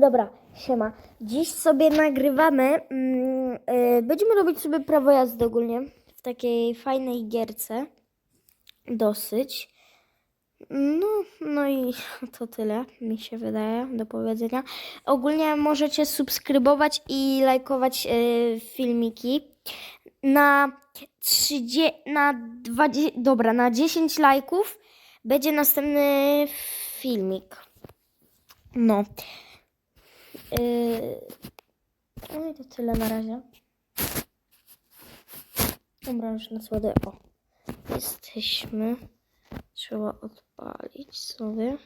Dobra, siema. Dziś sobie nagrywamy. Mm, y, będziemy robić sobie prawo jazdy ogólnie w takiej fajnej gierce. Dosyć. No, no i to tyle, mi się wydaje, do powiedzenia. Ogólnie możecie subskrybować i lajkować y, filmiki. Na 30, na 20, dobra, na 10 lajków będzie następny filmik. No. Yy... No i to tyle na razie. Dobra, już na słody. O, jesteśmy. Trzeba odpalić sobie.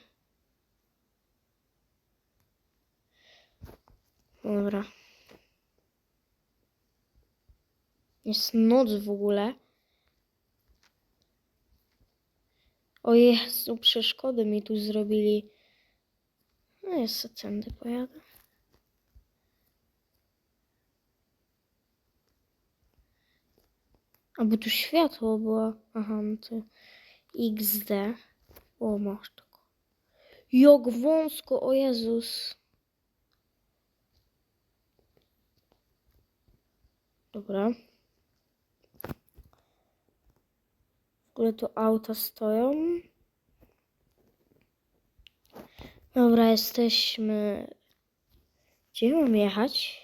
Dobra. Jest noc w ogóle. O Jezu, przeszkody mi tu zrobili. No jest tędy pojadę. A bo tu światło było. Aha, no to XD. O, masz tego. Jak wąsko, o Jezus. Dobra. W ogóle tu auta stoją. Dobra, jesteśmy. Gdzie mam jechać?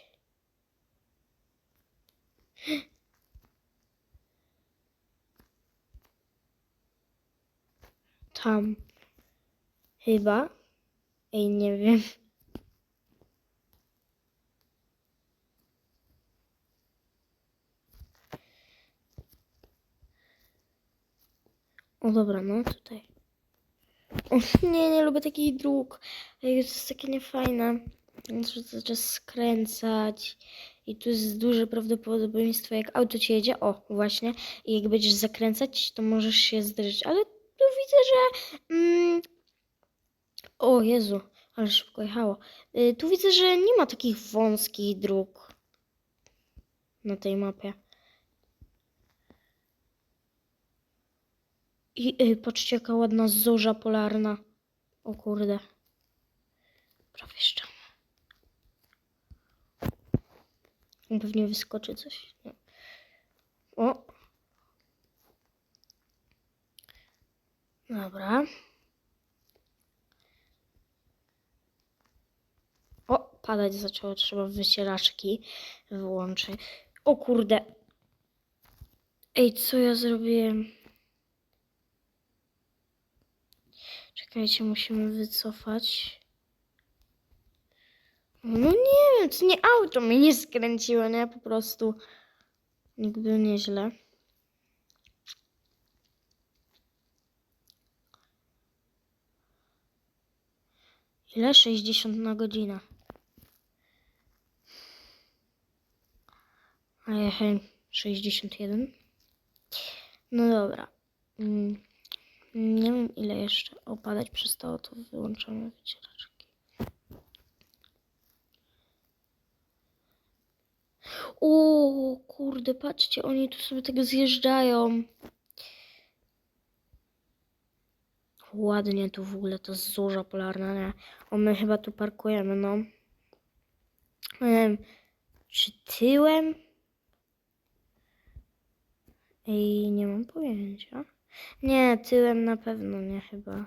Tam. Chyba. Ej, nie wiem. O dobra, no tutaj. O, nie, nie lubię takich dróg. To jest takie niefajne. Muszę cały czas skręcać. I tu jest duże prawdopodobieństwo, jak auto ci jedzie. O, właśnie. I jak będziesz zakręcać, to możesz się zderzyć. Ale że. Mm, o Jezu, ale szybko jechało. Y, tu widzę, że nie ma takich wąskich dróg na tej mapie. I y, patrzcie, jaka ładna zorza polarna. O kurde. Prawie jeszcze. Pewnie wyskoczy coś. O. Dobra. O, padać zaczęło. Trzeba wycieraczki wyłączyć. O kurde. Ej, co ja zrobiłem? Czekajcie, musimy wycofać. No nie wiem, to nie auto mnie nie skręciło, nie? Po prostu nigdy nieźle. Ile? 60 na godzinę. A jechałem 61. No dobra. Mm. Nie wiem ile jeszcze opadać przestało, to wyłączamy wycieraczki. O kurde, patrzcie, oni tu sobie tego zjeżdżają. Ładnie tu w ogóle to zorza polarna, nie? O, my chyba tu parkujemy, no. Nie wiem, czy tyłem? Ej, nie mam pojęcia. Nie, tyłem na pewno nie chyba.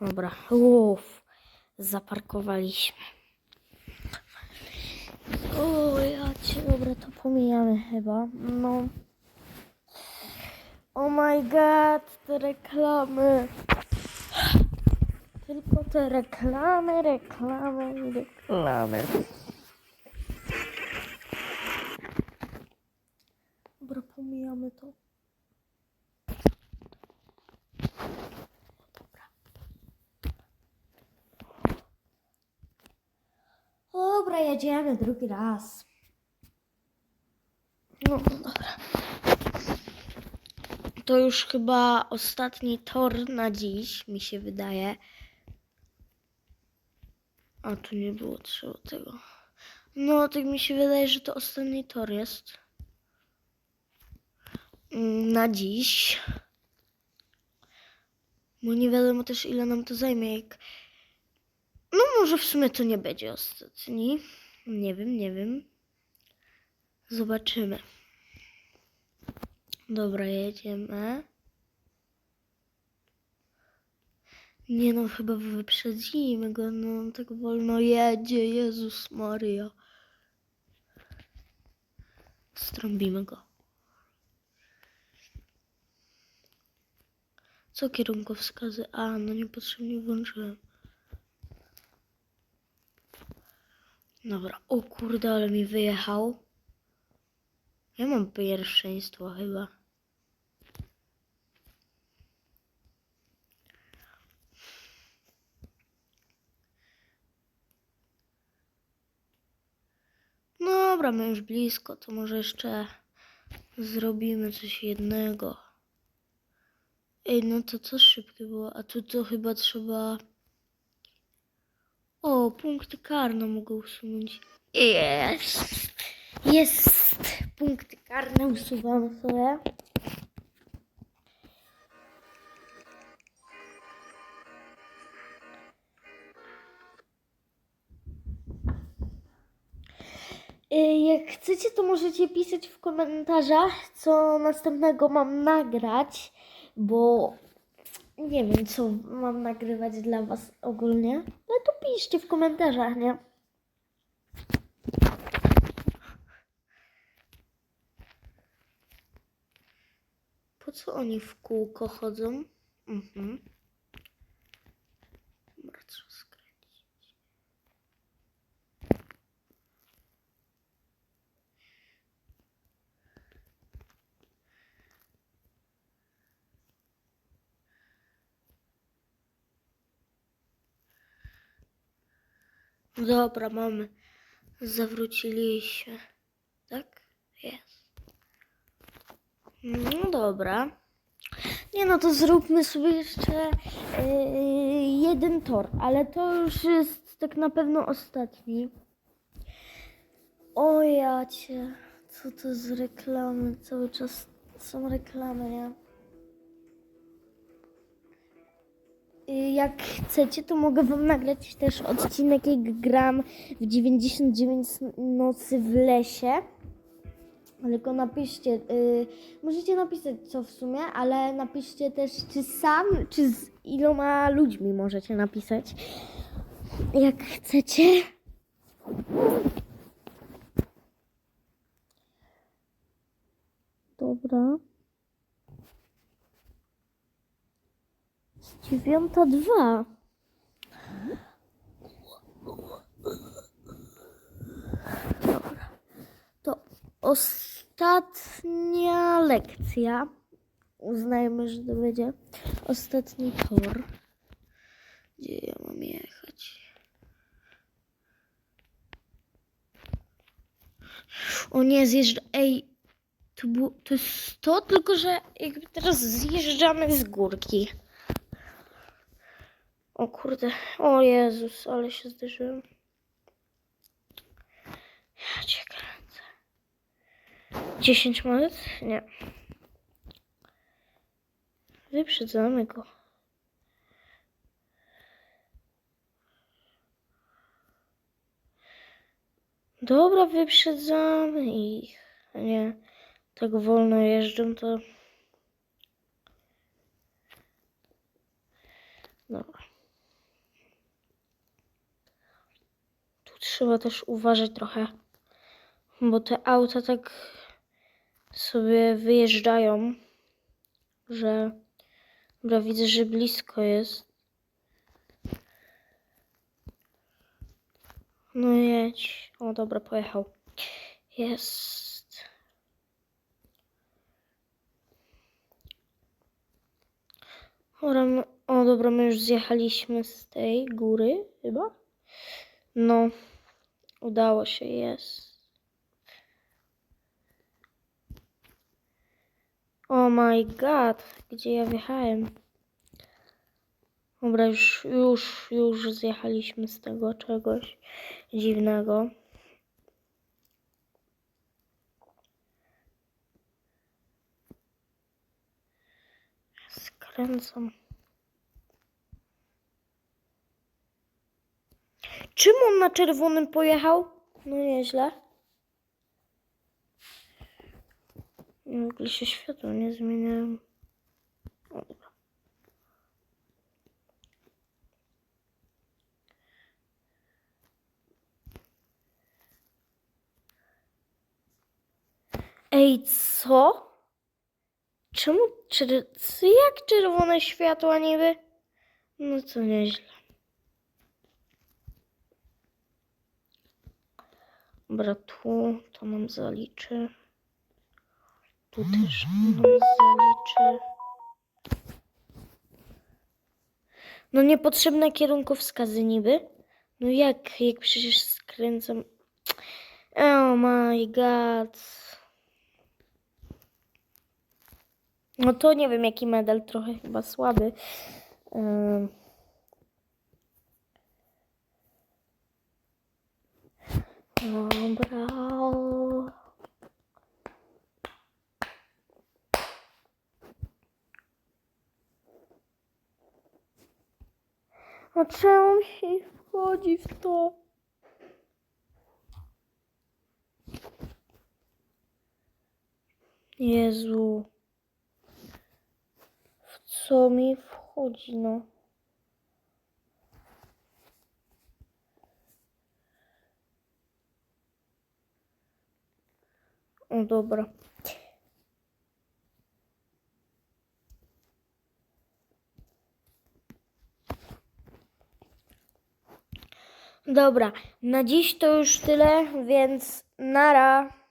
Dobra, uff, zaparkowaliśmy. O, to pomijamy chyba. No. Oh my god, te reklamy. Tylko te reklamy, reklamy reklamy. Dobra, pomijamy to. Jedziemy drugi raz. No, dobra. To już chyba ostatni tor na dziś, mi się wydaje. A tu nie było trzeba tego. No, tak mi się wydaje, że to ostatni tor jest. Mm, Na dziś. Bo nie wiadomo też ile nam to zajmie. Jak... No może w sumie to nie będzie ostatni. Nie wiem, nie wiem. Zobaczymy. Dobra, jedziemy. Nie no, chyba wyprzedzimy go, no tak wolno jedzie, Jezus Maria. Strąbimy go. Co kierunkowskazy? A, no niepotrzebnie włączyłem. Dobra, o kurde, ale mi wyjechał. Ja mam pierwszeństwo chyba. Dobra, my już blisko, to może jeszcze zrobimy coś jednego. Ej, no to co szybkie było, a tu to chyba trzeba... O, punkty karne mogę usunąć. Jest! Jest! Punkty karne usuwamy sobie. Y, Jak chcecie, to możecie pisać w komentarzach, co następnego mam nagrać, bo nie wiem, co mam nagrywać dla Was ogólnie. No to piszcie w komentarzach, nie? Po co oni w kółko chodzą? Mhm. Dobra, mamy. Zawróciliśmy. Tak? Jest. No dobra. Nie no, to zróbmy sobie jeszcze yy, jeden tor, ale to już jest tak na pewno ostatni. O ja cię, co to z reklamy? Cały czas są reklamy, nie? Jak chcecie, to mogę wam nagrać też odcinek, jak gram w 99 nocy w lesie. Tylko napiszcie, y, możecie napisać co w sumie, ale napiszcie też czy sam, czy z iloma ludźmi możecie napisać. Jak chcecie. Dobra. Dziewiąta dwa. Dobra. To ostatnia lekcja. Uznajmy, że to będzie ostatni tor. Gdzie ja mam jechać? O nie, zjeżdża. Ej, to, było, to jest to, tylko że jakby teraz zjeżdżamy z górki. O kurde, o Jezus, ale się zderzyłem. Ja cię kręcę. 10 monet? Nie. Wyprzedzamy go. Dobra, wyprzedzamy ich. Nie, tak wolno jeżdżą, to... Dobra. Trzeba też uważać trochę, bo te auta tak sobie wyjeżdżają, że... Dobra, widzę, że blisko jest. No jedź. O, dobra, pojechał. Jest. O, dobra, my już zjechaliśmy z tej góry, chyba? No, udało się, jest. Oh my god, gdzie ja wjechałem? Dobra, już, już, już zjechaliśmy z tego czegoś dziwnego. Skręcam. Na czerwonym pojechał? No nieźle. W ogóle się światło nie zmieniają. Ej, co? Czemu, co, jak czerwone światła niby? No to nieźle. Dobra, tu to nam zaliczy. Tu też nam zaliczy. No niepotrzebne kierunkowskazy niby. No jak, jak przecież skręcam. Oh my god. No to nie wiem jaki medal, trochę chyba słaby. Ym. Dobra. A czemu mi wchodzi w to? Jezu. W co mi wchodzi, no? O, dobra. Dobra, na dziś to już tyle, więc nara.